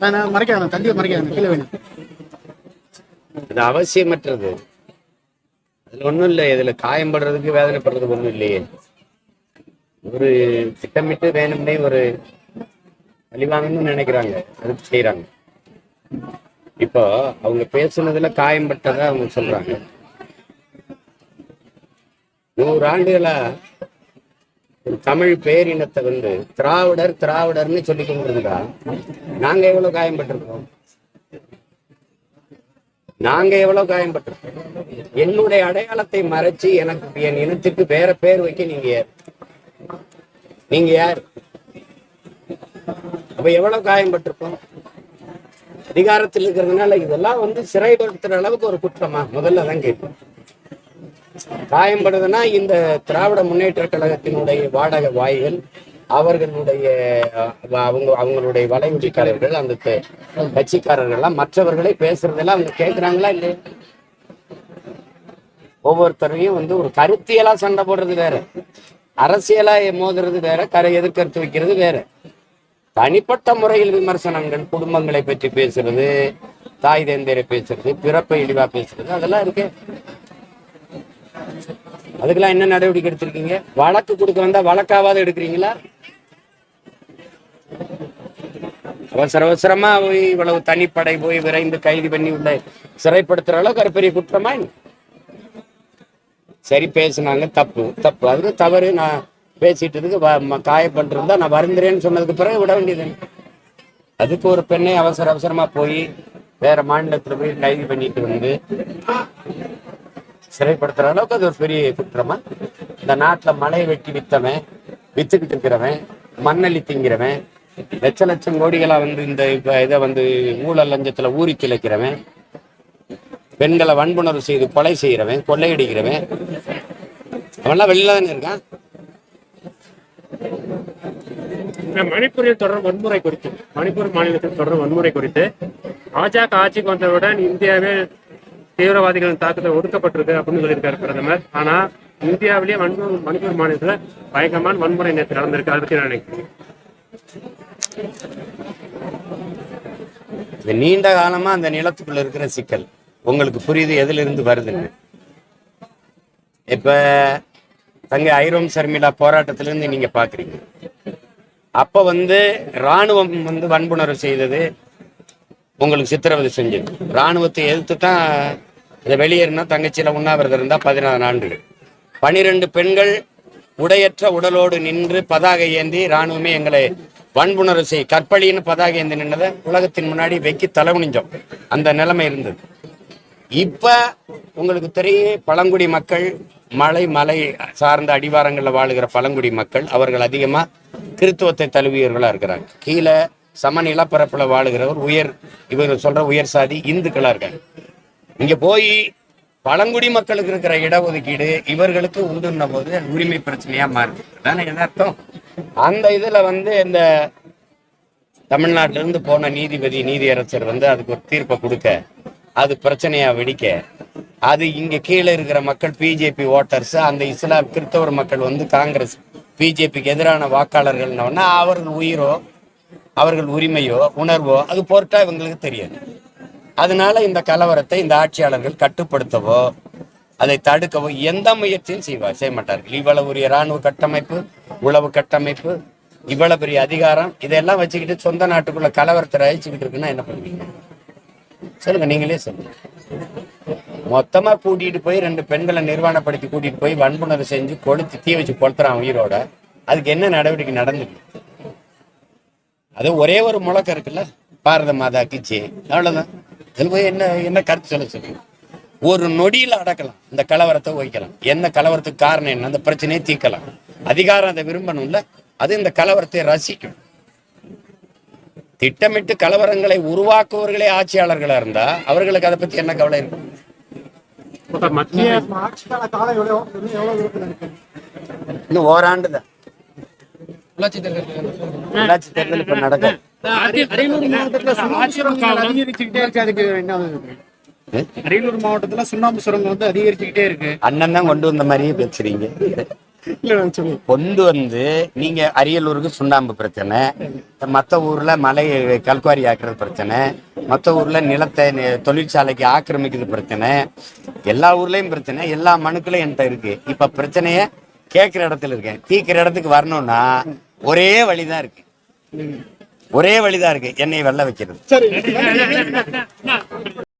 நான் கீழே வேணும். அது அவசியமற்றது. அதுல ஒண்ணும் இல்லை இதுல காயம்படுறதுக்கு வேதனைப்படுறதுக்கு ஒண்ணும் இல்லையே. ஒரு திட்டமிட்டு வேணும்னே ஒரு வழிவாங்கன்னு நினைக்கிறாங்க அதுக்கு செய்யறாங்க இப்போ அவங்க பேசுனதுல காயம்பட்டதா அவங்க சொல்றாங்க. நூறு ஆண்டுகளா தமிழ் பேரினத்தை வந்து திராவிடர் திராவிடர்னு சொல்லி கொண்டிருந்தா நாங்க எவ்வளவு காயம்பட்டிருக்கோம் நாங்க எவ்வளவு காயம்பட்டிருக்கோம் என்னுடைய அடையாளத்தை மறைச்சு எனக்கு என் இனத்துக்கு வேற பேர் வைக்க நீங்க யார்? நீங்க யார்? அப்ப எவ்வளவு காயம்பட்டிருக்கோம் அதிகாரத்தில் இருக்கிறதுனால இதெல்லாம் வந்து சிறைப்படுத்துற அளவுக்கு ஒரு குற்றமா? முதல்ல தான் கேட்போம். காயம்படுதுன்னா இந்த திராவிட முன்னேற்ற கழகத்தினுடைய வாடக வாய்கள் அவர்களுடைய அவங்க அவங்களுடைய வலையுடிக்காரர்கள் அந்த கட்சிக்காரர்கள்லாம் மற்றவர்களை பேசுறதெல்லாம் அவங்க கேட்கறாங்களா இல்லையா? ஒவ்வொருத்தரையும் வந்து ஒரு கருத்தியலா சண்டை போடுறது வேற. அரசியலா மோதுறது வேற கரை எதிர்கருத்து வைக்கிறது வேற. தனிப்பட்ட முறையில் விமர்சனங்கள் குடும்பங்களை பற்றி பேசுறது தாய் தேந்திரை பேசுறது பிறப்பை இழிவா பேசுறது அதெல்லாம் இருக்கு. அதுக்கெல்லாம் என்ன நடவடிக்கை எடுத்திருக்கீங்க? வழக்கு கொடுக்க வந்தா வழக்காவது எடுக்கிறீங்களா? அவசர அவசரமா போய் இவ்வளவு தனிப்படை போய் விரைந்து கைது பண்ணி உள்ள சிறைப்படுத்துற அளவுக்கு அது பெரிய குற்றமா சரி பேசினாங்க. தப்பு. தப்பு. அதுக்கு தவறு. நான் பேசிட்டதுக்கு வ- காயப்பட்டிருந்தா நான் வருந்துறேன்னு சொன்னதுக்கு பிறகு விட வேண்டியது அதுக்கு ஒரு பெண்ணை அவசர அவசரமா போய் வேற மாநிலத்துல போய் கைது பண்ணிட்டு வந்து சிறைப்படுத்துற அளவுக்கு அது ஒரு பெரிய குற்றமா இந்த நாட்டுல மலையை வெட்டி வித்தவன் வித்துக்கிட்டு இருக்கிறவன் மண்ணள்ளி திங்கிறவன் லட்ச லட்சம் கோடிகளா வந்து இந்த இப்ப இதை வந்து ஊழல் லஞ்சத்துல ஊறி கிளைக்கிறவன் பெண்களை வன்புணர்வு செய்து கொலை செய்கிறவன் கொள்ளையடிக்கிறவன் அவன்லாம் வெளியில தானே இருக்கான்? மணிப்பூரில் தொடர் வன்முறை குறித்து மணிப்பூர் மாநிலத்தில் தொடர் வன்முறை குறித்து பாஜக ஆட்சிக்கு வந்தவுடன் இந்தியாவில் தீவிரவாதிகளின் தாக்குதல் ஒடுக்கப்பட்டிருக்கு அப்படின்னு சொல்லியிருக்காரு பிரதமர். ஆனா இந்தியாவிலேயே வன்முறை மணிப்பூர் மாநிலத்துல பயங்கரமான வன்முறை நேற்று நடந்திருக்கு. அதை பத்தி நான் நினைக்கிறேன். நீண்ட காலமா அந்த நிலத்துக்குள்ள இருக்கிற சிக்கல். உங்களுக்கு புரியுது எதுல இருந்து வருதுன்னு. இப்ப தங்க ஐரோம் சர்மிளா போராட்டத்திலிருந்து நீங்க பாக்குறீங்க. அப்ப வந்து ராணுவம் வந்து வன்புணர்வு செய்தது உங்களுக்கு சித்திரவதை செஞ்சது. ராணுவத்தை எதிர்த்து தான் இந்த வெளியேறினா தங்கச்சியில உண்ணாவிரதம் இருந்தால் பதினாறு ஆண்டுகள் பனிரெண்டு பெண்கள் உடையற்ற உடலோடு நின்று பதாகை ஏந்தி ராணுவமே எங்களை வன்புணர்வு செய் கற்பழின்னு பதாகை ஏந்தி நின்றதை உலகத்தின் முன்னாடி வெக்கி தலைகுனிஞ்சோம் அந்த நிலைமை இருந்தது. இப்ப உங்களுக்கு தெரியும் பழங்குடி மக்கள் மலை மலை சார்ந்த அடிவாரங்களில் வாழுகிற பழங்குடி மக்கள் அவர்கள் அதிகமா கிறித்துவத்தை தழுவியவர்களா இருக்கிறாங்க. கீழே சமநிலப்பரப்பில் வாழுகிறவர் உயர் இவர் சொல்ற உயர் சாதி இந்துக்களா இருக்காங்க. இங்க போய் பழங்குடி மக்களுக்கு இருக்கிற இடஒதுக்கீடு இவர்களுக்கு உண்டுன்ன போது உரிமை பிரச்சனையா மாறுது. அதானே எதார்த்தம்? அந்த இதுல வந்து இந்த தமிழ்நாட்டில இருந்து போன நீதிபதி நீதியரசர் வந்து அதுக்கு ஒரு தீர்ப்பை கொடுக்க அது பிரச்சனையா வெடிக்க அது இங்க கீழே இருக்கிற மக்கள் பிஜேபி ஓட்டர்ஸ் அந்த இஸ்லாம் கிறிஸ்தவர் மக்கள் வந்து காங்கிரஸ் பிஜேபிக்கு எதிரான வாக்காளர்கள்னு அவர்கள் உயிரோ அவர்கள் உரிமையோ உணர்வோ அது பொருட்டா இவங்களுக்கு தெரியாது. அதனால இந்த கலவரத்தை இந்த ஆட்சியாளர்கள் கட்டுப்படுத்தவோ அதை தடுக்கவோ எந்த முயற்சியும் செய்வார் செய்ய மாட்டார்கள். இவ்வளவு உரிய இராணுவ கட்டமைப்பு உளவு கட்டமைப்பு இவ்வளவு பெரிய அதிகாரம் இதெல்லாம் வச்சுக்கிட்டு சொந்த நாட்டுக்குள்ள கலவரத்தை அழிச்சுக்கிட்டு இருக்குன்னா என்ன பண்ணுவீங்க? சொல்லுங்க நீங்களே சொல்லுங்க. மொத்தமா கூட்டிட்டு போய் ரெண்டு பெண்களை நிர்வாணப்படுத்தி கூட்டிட்டு போய் வன்புணர்வு செஞ்சு கொளுத்தி தீ வச்சு கொளுத்துறான் உயிரோட. அதுக்கு என்ன நடவடிக்கை நடந்துருக்கு அது ஒரே ஒரு முழக்கம் இருக்குல்ல? பாரத மாதா கிச்சி அவ்வளவுதான். இதுல போய் என்ன என்ன கருத்து சொல்ல சொல்லுங்க ஒரு நொடியில அடக்கலாம் இந்த கலவரத்தை வைக்கலாம் என்ன கலவரத்துக்கு காரணம் என்ன? அந்த பிரச்சனையை தீர்க்கலாம். அதிகாரம் அதை விரும்பணும்ல? அது இந்த கலவரத்தை ரசிக்கும். திட்டமிட்டு கலவரங்களை உருவாக்குவர்களே ஆட்சியாளர்களா இருந்தா அவர்களுக்கு அதை பத்தி என்ன கவலை இருக்கும்? இன்னும் ஓராண்டு தான் உள்ளாட்சி தேர்தல் இப்ப நடக்கும். அரியலூர் மாவட்டத்தில் சுண்ணாம்பு சுரங்கங்கள் அதிகரிச்சுக்கிட்டே இருக்கு. அதுக்கு என்ன ஆகுது? அரியலூர் மாவட்டத்துல சுண்ணாம்பு சுரங்கம் வந்து அதிகரிச்சுக்கிட்டே இருக்கு. அண்ணன் தான் கொண்டு வந்த மாதிரியே பேசுறீங்க. கொண்டு வந்து நீங்க அரியலூருக்கு சுண்ணாம்பு பிரச்சனை. மற்ற ஊர்ல மலை கல்குவாரி ஆக்குறது பிரச்சனை. மற்ற ஊர்ல நிலத்தை தொழிற்சாலைக்கு ஆக்கிரமிக்கிறது பிரச்சனை. எல்லா ஊர்லயும் பிரச்சனை. எல்லா மனுக்களும் என்கிட்ட இருக்கு. இப்ப பிரச்சனைய கேட்கிற இடத்துல இருக்கேன். தீக்கிற இடத்துக்கு வரணும்னா ஒரே வழிதான் இருக்கு. ஒரே வழிதான் இருக்கு. என்னை வெள்ள வைக்கிறது.